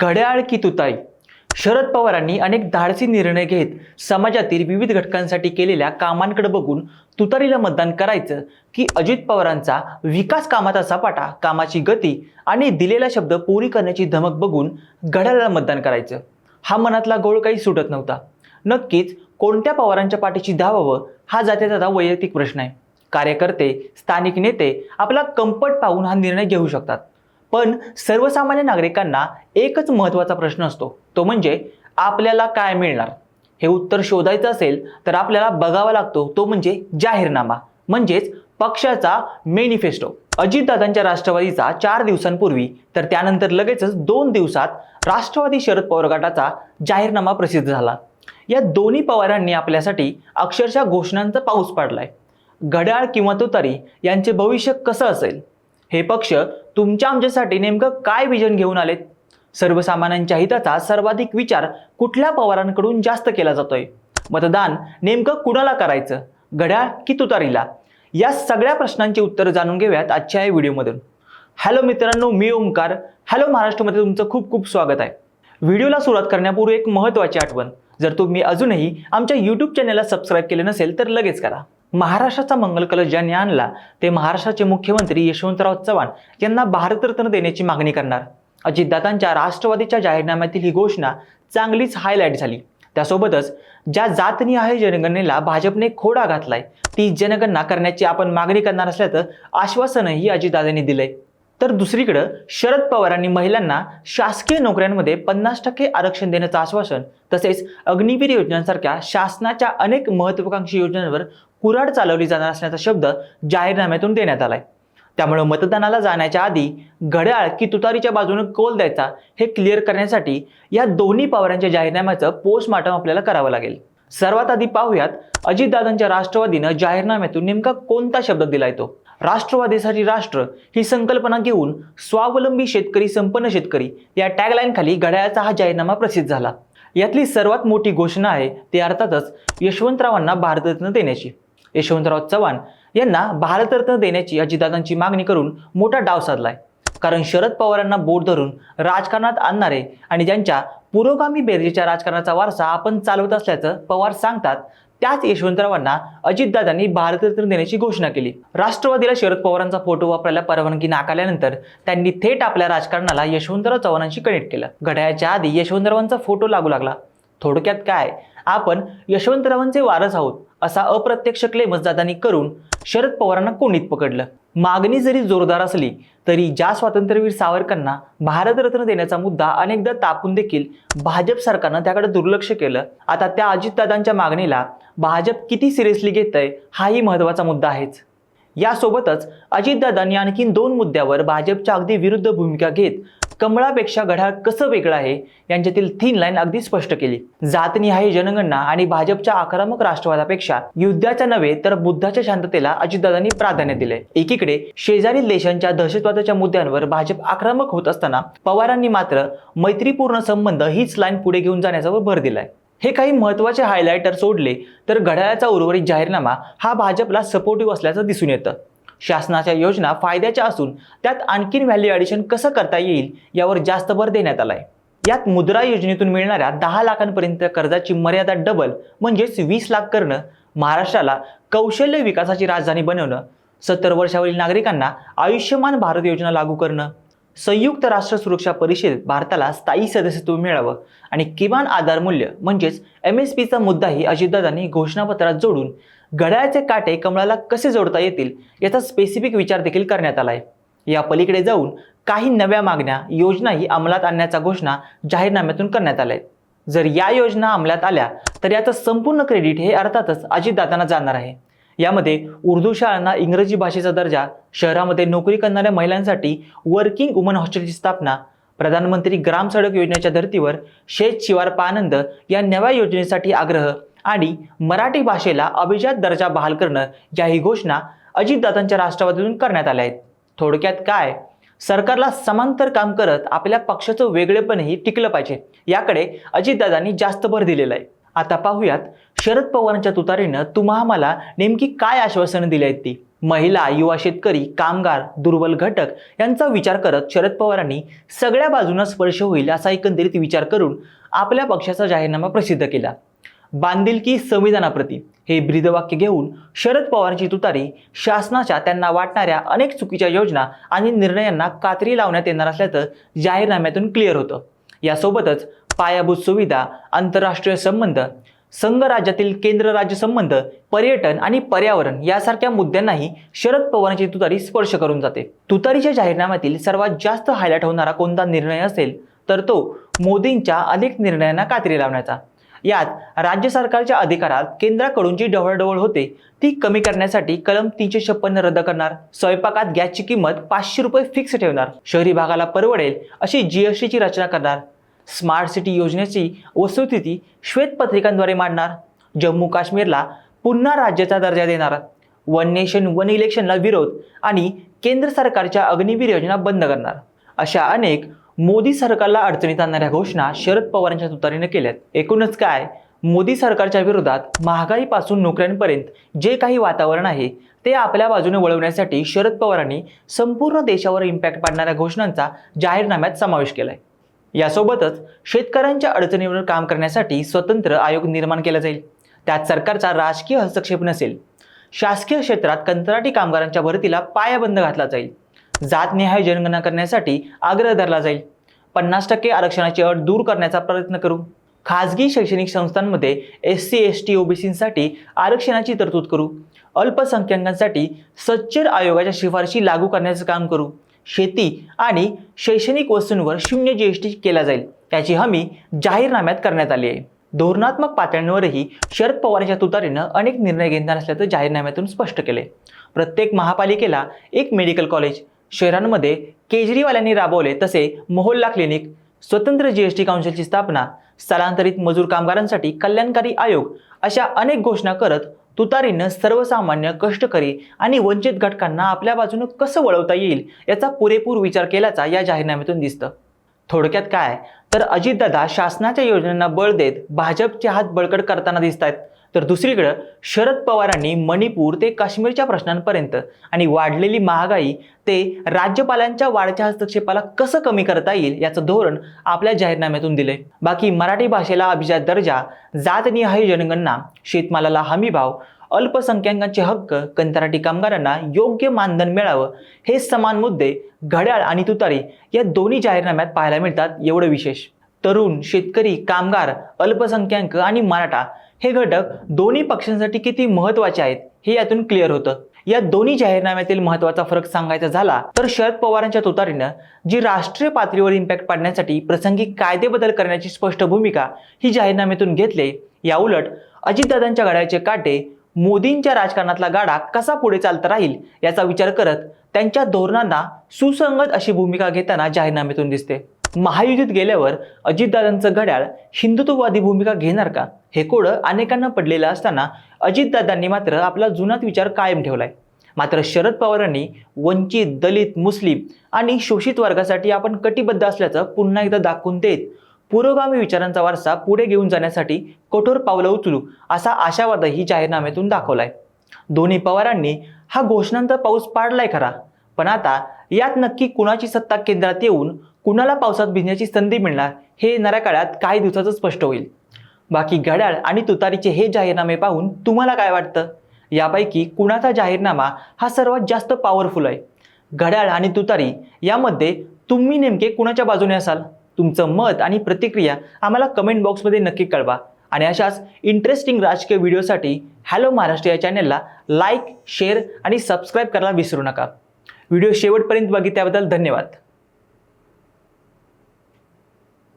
घड्याळ की तुताई? शरद पवारांनी अनेक धाडसी निर्णय घेत समाजातील विविध घटकांसाठी केलेल्या कामांकडे बघून तुतारीला मतदान करायचं की अजित पवारांचा विकास कामाचा सपाटा कामाची गती आणि दिलेला शब्द पुरी करण्याची धमक बघून घड्याळाला मतदान करायचं. हा मनातला गोळ काही सुटत नव्हता. नक्कीच कोणत्या पवारांच्या पाठीशी धावावं हा जात्या वैयक्तिक प्रश्न आहे. कार्यकर्ते स्थानिक नेते आपला कंपट पाहून हा निर्णय घेऊ शकतात. पण सर्वसामान्य नागरिकांना एकच महत्त्वाचा प्रश्न असतो. तो म्हणजे आपल्याला काय मिळणार? हे उत्तर शोधायचं असेल तर आपल्याला बघावा लागतो. तो म्हणजे जाहीरनामा. म्हणजेच पक्षाचा मेनिफेस्टो अजितदादांच्या राष्ट्रवादीचा चार दिवसांपूर्वी तर त्यानंतर लगेचच दोन दिवसात राष्ट्रवादी शरद पवार गटाचा जाहीरनामा प्रसिद्ध झाला. या दोन्ही पवारांनी आपल्यासाठी अक्षरशः घोषणांचा पाऊस पाडलाय. घड्याळ किंवा तुतारी यांचे भविष्य कसं असेल? हे पक्ष तुमच्या आमच्यासाठी नेमकं काय विजन घेऊन आलेत? सर्वसामान्यांच्या हिताचा सर्वाधिक विचार कुठल्या पवारांकडून जास्त केला जातोय? मतदान नेमकं कुणाला करायचं? घड्याळ की तुतारीला? या सगळ्या प्रश्नांची उत्तरं जाणून घेऊयात आजच्या या व्हिडिओमधून. हॅलो मित्रांनो मी ओंकार. हॅलो महाराष्ट्रमध्ये तुमचं खूप खूप स्वागत आहे. व्हिडिओला सुरुवात करण्यापूर्वी एक महत्त्वाची आठवण. जर तुम्ही अजूनही आमच्या यूट्यूब चॅनलला सबस्क्राईब केले नसेल तर लगेच करा. महाराष्ट्राचा मंगल कलश ज्यांनी आणला ते महाराष्ट्राचे मुख्यमंत्री यशवंतराव चव्हाण यांना भारतरत्न देण्याची मागणी करणार. अजितदादांच्या राष्ट्रवादीच्या जाहीरनाम्यातील ही घोषणा चांगलीच हायलाईट झाली. त्यासोबतच ज्या जातनिहाय जनगणनेला भाजपने खोडा घातलाय ती जनगणना करण्याची आपण मागणी करणार असल्याचं आश्वासनही अजितदादांनी दिलंय. तर दुसरीकडं शरद पवारांनी महिलांना शासकीय नोकऱ्यांमध्ये पन्नास टक्के आरक्षण देण्याचं आश्वासन तसेच अग्निवीर योजनांसारख्या शासनाच्या अनेक महत्वाकांक्षी योजनांवर कुऱ्हाड चालवली जाणार असण्याचा शब्द जाहीरनाम्यातून देण्यात आलाय. त्यामुळे मतदानाला जाण्याच्या आधी घड्याळ की तुतारीच्या बाजूने कोल द्यायचा हे क्लिअर करण्यासाठी या दोन्ही पवारांच्या जाहीरनाम्याचं पोस्टमार्टम आपल्याला करावं लागेल. सर्वात आधी पाहूयात अजितदादांच्या राष्ट्रवादीनं जाहीरनाम्यातून नेमका कोणता शब्द दिलाय तो? राष्ट्रवादीसाठी राष्ट्र ही संकल्पना घेऊन स्वावलंबी शेतकरी संपन्न शेतकरी या टॅगलाईनखाली घड्याळाचा हा जाहीरनामा प्रसिद्ध झाला. यातली सर्वात मोठी घोषणा आहे ती अर्थातच यशवंतरावांना भारतरत्न देण्याची. यशवंतराव चव्हाण यांना भारतरत्न देण्याची अजितदादांची मागणी करून मोठा डाव साधलाय. कारण शरद पवारांना बोट धरून राजकारणात आणणारे आणि ज्यांच्या पुरोगामी बेरजेच्या राजकारणाचा वारसा आपण चालवत असल्याचं पवार सांगतात त्याच यशवंतरावांना अजितदादांनी भारतरत्न देण्याची घोषणा केली. राष्ट्रवादीला शरद पवारांचा फोटो वापरायला परवानगी नाकारल्यानंतर त्यांनी थेट आपल्या राजकारणाला यशवंतराव चव्हाणांशी कनेक्ट केलं. घड्याळाच्या आधी यशवंतरावांचा फोटो लागू लागला. थोडक्यात काय? आपण यशवंतरावांचे वारस आहोत. असा अप्रत्यक्ष क्लेमच दादांनी करून शरद पवारांना कोणीत पकडलं. मागणी जरी जोरदार असली तरी ज्या स्वातंत्र्यवीर सावरकरांना भारतरत्न देण्याचा मुद्दा अनेकदा तापून देखील भाजप सरकारनं त्याकडे दुर्लक्ष केलं. आता त्या अजितदादांच्या मागणीला भाजप किती सिरियसली घेत आहे हाही महत्त्वाचा मुद्दा आहेच. यासोबतच अजितदादांनी आणखीन दोन मुद्द्यावर भाजपच्या अगदी विरुद्ध भूमिका घेत कमळापेक्षा गढा कसं वेगळं आहे यांच्यातील थीन लाईन अगदी स्पष्ट केली. जातनिहाय जनगणना आणि भाजपच्या आक्रमक राष्ट्रवादापेक्षा युद्धाच्या नव्हे तर बुद्धाच्या शांततेला अजितदादांनी प्राधान्य दिले एकीकडे शेजारी देशांच्या दहशतवादाच्या मुद्द्यांवर भाजप आक्रमक होत असताना पवारांनी मात्र मैत्रीपूर्ण संबंध हीच लाईन पुढे घेऊन जाण्याचा भर दिलाय. हे काही महत्त्वाचे हायलायटर सोडले तर घड्याळाचा उर्वरित जाहीरनामा हा भाजपला सपोर्टिव्ह असल्याचं दिसून येतं. शासनाच्या योजना फायद्याच्या असून त्यात आणखीन व्हॅल्यू ॲडिशन कसं करता येईल यावर जास्त भर देण्यात आलाय. यात मुद्रा योजनेतून मिळणाऱ्या दहा लाखांपर्यंत कर्जाची मर्यादा डबल म्हणजेच वीस लाख करणं महाराष्ट्राला कौशल्य विकासाची राजधानी बनवणं सत्तर वर्षावरील नागरिकांना आयुष्यमान भारत योजना लागू करणं संयुक्त राष्ट्र सुरक्षा परिषदेत भारताला स्थायी सदस्यत्व मिळावं आणि किमान आधार मूल्य म्हणजेच एम एस पीचा मुद्दाही अजितदादांनी घोषणापत्रात जोडून घड्याळाचे काटे कमळाला कसे जोडता येतील याचा स्पेसिफिक विचार देखील करण्यात आलाय. या पलीकडे जाऊन काही नव्या मागण्या योजनाही अंमलात आणण्याचा घोषणा जाहीरनाम्यातून करण्यात आल्या. आहेत जर या योजना अंमलात आल्या तर याचं संपूर्ण क्रेडिट हे अर्थातच अजितदादांना जाणार आहे. यामध्ये उर्दू शाळांना इंग्रजी भाषेचा दर्जा शहरामध्ये नोकरी करणाऱ्या महिलांसाठी वर्किंग वुमन हॉस्टेलची स्थापना प्रधानमंत्री ग्राम सडक योजनेच्या धर्तीवर शेत शिवार पानंद या नव्या योजनेसाठी आग्रह आणि मराठी भाषेला अभिजात दर्जा बहाल करणं याही घोषणा अजितदादांच्या राष्ट्रवादीतून करण्यात आल्या आहेत. थोडक्यात काय? सरकारला समांतर काम करत आपल्या पक्षाचं वेगळेपणही टिकलं पाहिजे. याकडे अजितदादांनी जास्त भर दिलेला आहे. आता पाहूयात शरद पवारांच्या तुतारीनं तुम्हा मला नेमकी काय आश्वासनं दिली आहेत ती? महिला युवा शेतकरी कामगार दुर्बल घटक यांचा विचार करत शरद पवारांनी सगळ्या बाजूंना स्पर्श होईल असा एकंदरीत विचार करून आपल्या पक्षाचा जाहीरनामा प्रसिद्ध केला. बांधिलकी संविधानाप्रती हे ब्रीदवाक्य घेऊन शरद पवारांची तुतारी शासनाच्या त्यांना वाटणाऱ्या अनेक चुकीच्या योजना आणि निर्णयांना कात्री लावण्यात येणार असल्याचं जाहीरनाम्यातून क्लिअर होतं. यासोबतच पायाभूत सुविधा आंतरराष्ट्रीय संबंध संघ राज्यातील केंद्र राज्य संबंध पर्यटन आणि पर्यावरण यासारख्या मुद्द्यांनाही शरद पवारांची तुतारी स्पर्श करून जाते. तुतारीच्या जाहीरनाम्यातील सर्वात जास्त हायलाइट होणारा कोणता निर्णय असेल तर तो मोदींच्या अनेक निर्णयांना कात्री लावण्याचा. यात राज्य सरकारच्या अधिकारात केंद्राकडून जी ढवळढवळ होते ती कमी करण्यासाठी कलम तीनशे छप्पन्न रद्द करणार स्वयंपाकात गॅसची किंमत पाचशे रुपये फिक्स ठेवणार शहरी भागाला परवडेल अशी जीएसटीची रचना करणार स्मार्ट सिटी योजनेची वस्तुस्थिती श्वेतपत्रिकांद्वारे मांडणार. जम्मू काश्मीरला पुन्हा राज्याचा दर्जा देणार. वन नेशन वन इलेक्शनला विरोध आणि केंद्र सरकारच्या अग्निवीर योजना बंद करणार. अशा अनेक मोदी सरकारला अडचणीत आणणाऱ्या घोषणा शरद पवारांच्या तुतारीने केल्यात. एकूणच काय? मोदी सरकारच्या विरोधात महागाईपासून नोकऱ्यांपर्यंत जे काही वातावरण आहे ते आपल्या बाजूने वळवण्यासाठी शरद पवारांनी संपूर्ण देशावर इम्पॅक्ट पाडणाऱ्या घोषणांचा जाहीरनाम्यात समावेश केला आहे यासोबतच शेतकऱ्यांच्या अडचणीवर काम करण्यासाठी स्वतंत्र आयोग निर्माण केला जाईल. त्यात सरकारचा राजकीय हस्तक्षेप नसेल. शासकीय क्षेत्रात कंत्राटी कामगारांच्या भरतीला पायाबंद घातला जाईल. जातनिहाय जनगणना करण्यासाठी आग्रह धरला जाईल. पन्नास टक्के आरक्षणाची अट दूर करण्याचा प्रयत्न करू. खाजगी शैक्षणिक संस्थांमध्ये एस सी एस टी ओबीसींसाठी आरक्षणाची तरतूद करू. अल्पसंख्याकांसाठी सच्चर आयोगाच्या शिफारशी लागू करण्याचं काम करू. शेती आणि शैक्षणिक वस्तूंवर शून्य जी एस टी केला जाईल. याची हमी जाहीरनाम्यात करण्यात आली आहे. धोरणात्मक पातळ्यांवरही शरद पवारांच्या तुतारीनं अनेक निर्णय घेणार असल्याचं जाहीरनाम्यातून स्पष्ट केले प्रत्येक महापालिकेला एक मेडिकल कॉलेज शहरांमध्ये केजरीवाल्यांनी राबवले तसे मोहल्ला क्लिनिक स्वतंत्र जीएसटी काउन्सिलची स्थापना स्थलांतरित मजूर कामगारांसाठी कल्याणकारी आयोग अशा अनेक घोषणा करत तुतारीनं सर्वसामान्य कष्टकरी आणि वंचित घटकांना आपल्या बाजूनं कसं वळवता येईल याचा पुरेपूर विचार केल्याचा या जाहीरनाम्यातून दिसतं. थोडक्यात काय? तर अजितदादा शासनाच्या योजनांना बळ देत भाजपचे हात बळकट करताना दिसत आहेत. तर दुसरीकडं शरद पवारांनी मणिपूर ते काश्मीरच्या प्रश्नांपर्यंत आणि वाढलेली महागाई ते राज्यपालांच्या वाढच्या हस्तक्षेपाला कसं कमी करता येईल याचं धोरण आपल्या जाहीरनाम्यातून दिलंय. बाकी मराठी भाषेला अभिजात दर्जा जातनिहाय जनगणना शेतमालाला हमीभाव अल्पसंख्याकांचे हक्क कंत्राटी कामगारांना योग्य मानधन मिळावं हे समान मुद्दे घड्याळ आणि तुतारी या दोन्ही जाहीरनाम्यात पाहायला मिळतात एवढं विशेष. तरुण शेतकरी कामगार अल्पसंख्याक आणि मराठा हे घटक दोन्ही पक्षांसाठी किती महत्त्वाचे आहेत हे यातून क्लिअर होतं. या दोन्ही जाहीरनाम्यातील महत्त्वाचा फरक सांगायचा झाला तर शरद पवारांच्या तुतारीनं जी राष्ट्रीय पातळीवर इम्पॅक्ट पाडण्यासाठी प्रसंगी कायदे बदल करण्याची स्पष्ट भूमिका ही जाहीरनाम्यातून घेतले याउलट अजितदादांच्या घड्याचे काटे मोदींच्या राजकारणातला गाडा कसा पुढे चालता राहील याचा विचार करत त्यांच्या धोरणांना सुसंगत अशी भूमिका घेताना जाहीरनाम्यातून दिसते. महायुतीत गेल्यावर अजितदादांचं घड्याळ हिंदुत्ववादी भूमिका घेणार का? हे कोडं अनेकांना पडलेलं असताना अजितदादांनी मात्र आपला जुनाच विचार कायम ठेवलाय. मात्र शरद पवारांनी वंचित दलित मुस्लिम आणि शोषित वर्गासाठी आपण कटिबद्ध असल्याचं पुन्हा एकदा दाखवून देत पुरोगामी विचारांचा वारसा पुढे घेऊन जाण्यासाठी कठोर पावलं उचलू असा आशावादही जाहीरनाम्यातून दाखवलाय. दोन्ही पवारांनी हा घोषणांचा पाऊस पाडलाय खरा पण आता यात नक्की कुणाची सत्ता केंद्रात येऊन कुणाला पावसात भिजण्याची संधी मिळणार हे येणाऱ्या काळात काही दिवसाचं स्पष्ट होईल. बाकी घड्याळ आणि तुतारीचे हे जाहीरनामे पाहून तुम्हाला काय वाटतं? यापैकी कुणाचा जाहीरनामा हा सर्वात जास्त पॉवरफुल आहे? घड्याळ आणि तुतारी यामध्ये तुम्ही नेमके कुणाच्या बाजूने असाल? तुमचं मत आणि प्रतिक्रिया आम्हाला कमेंट बॉक्समध्ये नक्की कळवा. आणि अशाच इंटरेस्टिंग राजकीय व्हिडिओसाठी हॅलो महाराष्ट्र या चॅनलला लाईक शेअर आणि सबस्क्राईब करायला विसरू नका. व्हिडिओ शेवटपर्यंत बघितल्याबद्दल धन्यवाद.